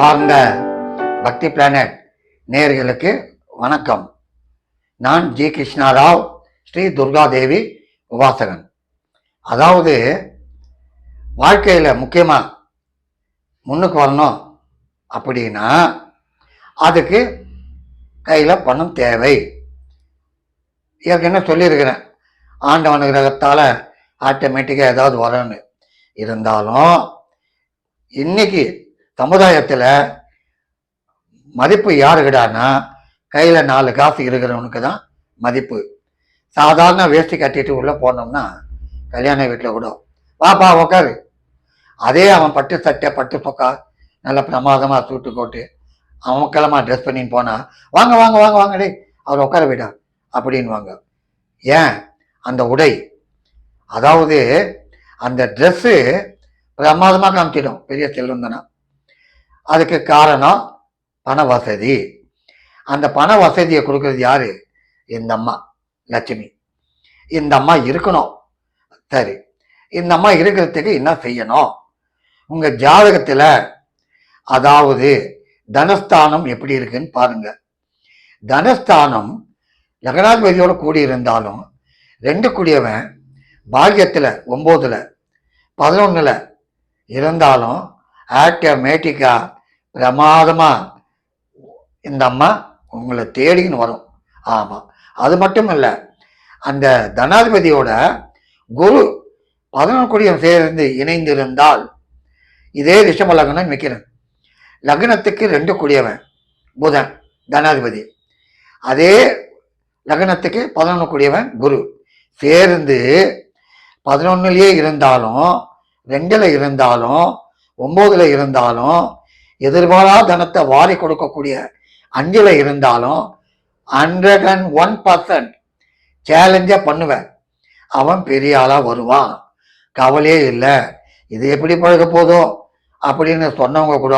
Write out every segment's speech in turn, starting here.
அன்பார்ந்த பக்தி பிளானட் நேர்களுக்கு வணக்கம். நான் ஜி. கிருஷ்ணாராவ் ஸ்ரீ துர்காதேவி உபாசகன். அதாவது வாழ்க்கையில் முக்கியமாக முன்னுக்கு வரணும் அப்படின்னா அதுக்கு கையில் பணம் தேவை. ஏற்கனவே சொல்லியிருக்கிறேன்? ஆண்டவன் கிரகத்தால் ஆட்டோமேட்டிக்காக ஏதாவது வரணும்னு இருந்தாலும் இன்னைக்கு சமுதாயத்தில் மதிப்பு யாருக்கிடான்னா கையில் நாலு காசு இருக்கிறவனுக்கு தான் மதிப்பு. சாதாரண வேஷ்டி கட்டிட்டு உள்ளே போனோம்னா கல்யாண வீட்டில் கூட வாப்பா உக்காரு. அதே அவன் பட்டு சட்டை பட்டு சொக்கா நல்ல பிரமாதமாக சூட்டு கோட்டு அவன் கிளமா ட்ரெஸ் பண்ணின்னு போனால் வாங்க வாங்க வாங்க வாங்க டேய் அவர் உட்கார விடா அப்படின்வாங்க ஏன்? அந்த உடை. அதாவது அந்த ட்ரெஸ்ஸு பிரமாதமாக காமிச்சிடும் பெரிய செல்வம் தானே அதுக்கு காரணம் பண வசதி. அந்த பண வசதியை கொடுக்கறது யாரு? இந்த அம்மா லட்சுமி. இந்த அம்மா இருக்கணும். சரி. இந்த அம்மா இருக்கிறதுக்கு என்ன செய்யணும்? உங்க ஜாதகத்துல அதாவது தனஸ்தானம் எப்படி இருக்குன்னு பாருங்க. தனஸ்தானம் லக்னாதிபதியோட கூடி இருந்தாலும் ரெண்டு கூடியவன் பாக்கியத்தில் ஒன்பதுல பதினொன்னுல இருந்தாலும் ஆட்டோமேட்டிக்காக பிரமாதமாக இந்த அம்மா உங்களை தேடின்னு வரும். ஆமாம் அது மட்டும் இல்லை அந்த தனாதிபதியோட குரு பதினொன்று குடியம் சேர்ந்து இணைந்திருந்தால் இதே ரிஷப லக்னம் வைக்கிறேன் லக்னத்துக்கு ரெண்டு குடியவன் புதன் தனாதிபதி. அதே லக்னத்துக்கு பதினொன்று குடியவன் குரு. சேர்ந்து பதினொன்னுலேயே இருந்தாலும் ரெண்டில் இருந்தாலும் ஒம்போதில் இருந்தாலும் எதிர்பாரா தனத்தை வாரி கொடுக்கக்கூடிய அஞ்சில் இருந்தாலும் ஹண்ட்ரட் அண்ட் ஒன் பர்சன்ட் சேலஞ்சை பண்ணுவேன். அவன் பெரிய ஆளாக வருவான். கவலையே இல்லை. இது எப்படி பழக போதோ அப்படின்னு சொன்னவங்க கூட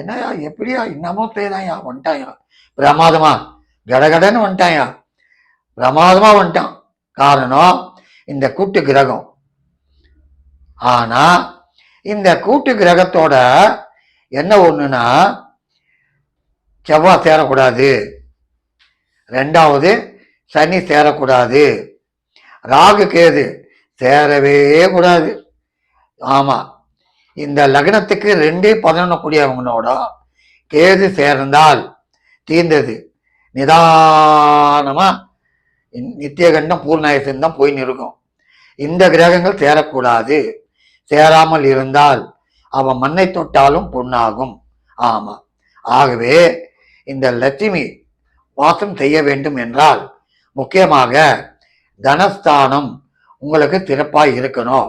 என்னையா எப்படியா? இன்னமும் செய்தாயா வந்துட்டாயா பிரமாதமா? கடகடன்னு வந்துட்டாயா பிரமாதமா வந்துட்டான். காரணம் இந்த கூட்டு கிரகம். ஆனா இந்த கூட்டு கிரகத்தோட என்ன ஒன்றுனா செவ்வாய் சேரக்கூடாது. ரெண்டாவது சனி சேரக்கூடாது. ராகு கேது சேரவே கூடாது. ஆமாம் இந்த லக்னத்துக்கு ரெண்டே பதினொன்று கூடியவங்களோட கேது சேர்ந்தால் தீர்ந்தது. நிதானமாக நித்தியகண்டம் பூர்ணாயசன் தான் போய் நிற்கும் இந்த கிரகங்கள் சேரக்கூடாது. சேராமல் இருந்தால் அவன் மண்ணை தொட்டாலும் பொண்ணாகும் ஆமா. ஆகவே இந்த லட்சுமி வாசம் செய்ய வேண்டும் என்றால் முக்கியமாக தனஸ்தானம் உங்களுக்கு சிறப்பாக இருக்கணும்.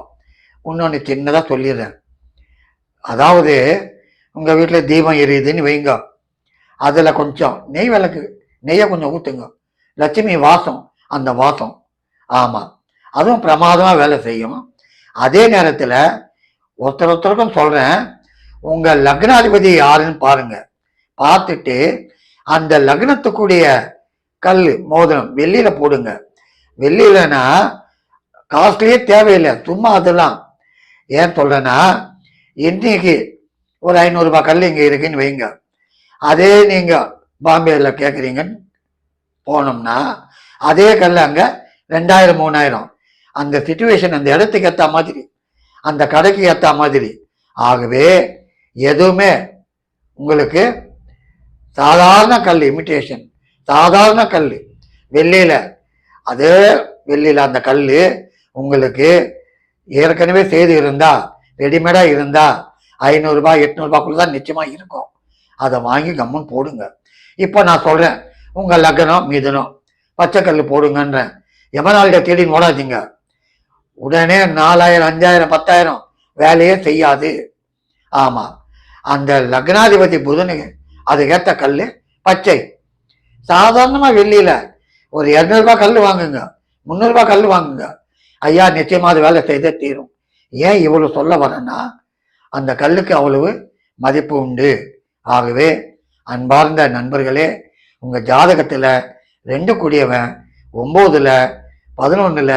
இன்னொன்று சின்னதாக சொல்லிடுறேன். அதாவது உங்கள் வீட்டில் தீபம் எரியுதுன்னு வைங்க. அதில் கொஞ்சம் நெய் விளக்கு நெய்யை கொஞ்சம் ஊற்றுங்க லட்சுமி வாசம் அந்த வாசம். ஆமாம் அதுவும் பிரமாதமாக வேலை செய்யும். அதே நேரத்தில் ஒருத்தர் ஒருத்தருக்கும் சொல்கிறேன் உங்கள் லக்னாதிபதி யாருன்னு பாருங்க. பார்த்துட்டு அந்த லக்னத்துக்குரிய கல் மோதிரம் வெள்ளியில போடுங்க. வெள்ளியிலனா காஸ்ட்லியே தேவையில்லை சும்மா அதெல்லாம். ஏன் சொல்றேன்னா இன்னைக்கு ஒரு ஐநூறுரூபா கல் இங்கே இருக்குன்னு வைங்க. அதே நீங்க பாம்பேல கேட்குறீங்கன்னு போனோம்னா அதே கல் அங்கே ரெண்டாயிரம் மூணாயிரம். அந்த சுச்சுவேஷன் அந்த இடத்துக்கு ஏற்ற மாதிரி அந்த கடைக்கு ஏற்ற மாதிரி. ஆகவே எதுவுமே உங்களுக்கு சாதாரண கல் இமிட்டேஷன் சாதாரண கல். வெள்ளியில் அதே வெள்ளியில் அந்த கல் உங்களுக்கு ஏற்கனவே செய்து இருந்தால் ரெடிமேடாக இருந்தால் ஐநூறுரூபா எட்நூறுபாக்குள்ள தான் நிச்சயமாக இருக்கும். அதை வாங்கி கம்மன் போடுங்க. இப்போ நான் சொல்கிறேன் உங்கள் லக்னம் பச்சை பச்சைக்கல் போடுங்கன்றேன். எமனால்கிட்ட தேடி ஓடாதீங்க உடனே நாலாயிரம் அஞ்சாயிரம் பத்தாயிரம் வேலையே செய்யாது. ஆமாம் அந்த லக்னாதிபதி புதனுக்கு அதுக்கேற்ற கல் பச்சை. சாதாரணமாக வெள்ளியில் ஒரு இரநூறுபா கல் வாங்குங்க முந்நூறுபா கல் வாங்குங்க. ஐயா நிச்சயமா அது வேலை செய்தே தீரும். ஏன் இவ்வளவு சொல்ல வரேன்னா அந்த கல்லுக்கு அவ்வளவு மதிப்பு உண்டு. ஆகவே அன்பார்ந்த நண்பர்களே உங்க ஜாதகத்துல ரெண்டு கூடியவன் ஒன்பதுல பதினொன்னுல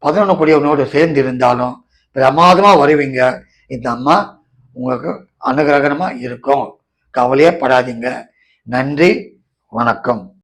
பதினொன்று கூடியவனோடு சேர்ந்து இருந்தாலும் பிரமாதமாக வருவீங்க. இந்த அம்மா உங்களுக்கு அனுகிரகணமாக இருக்கும். கவலையே படாதீங்க. நன்றி வணக்கம்.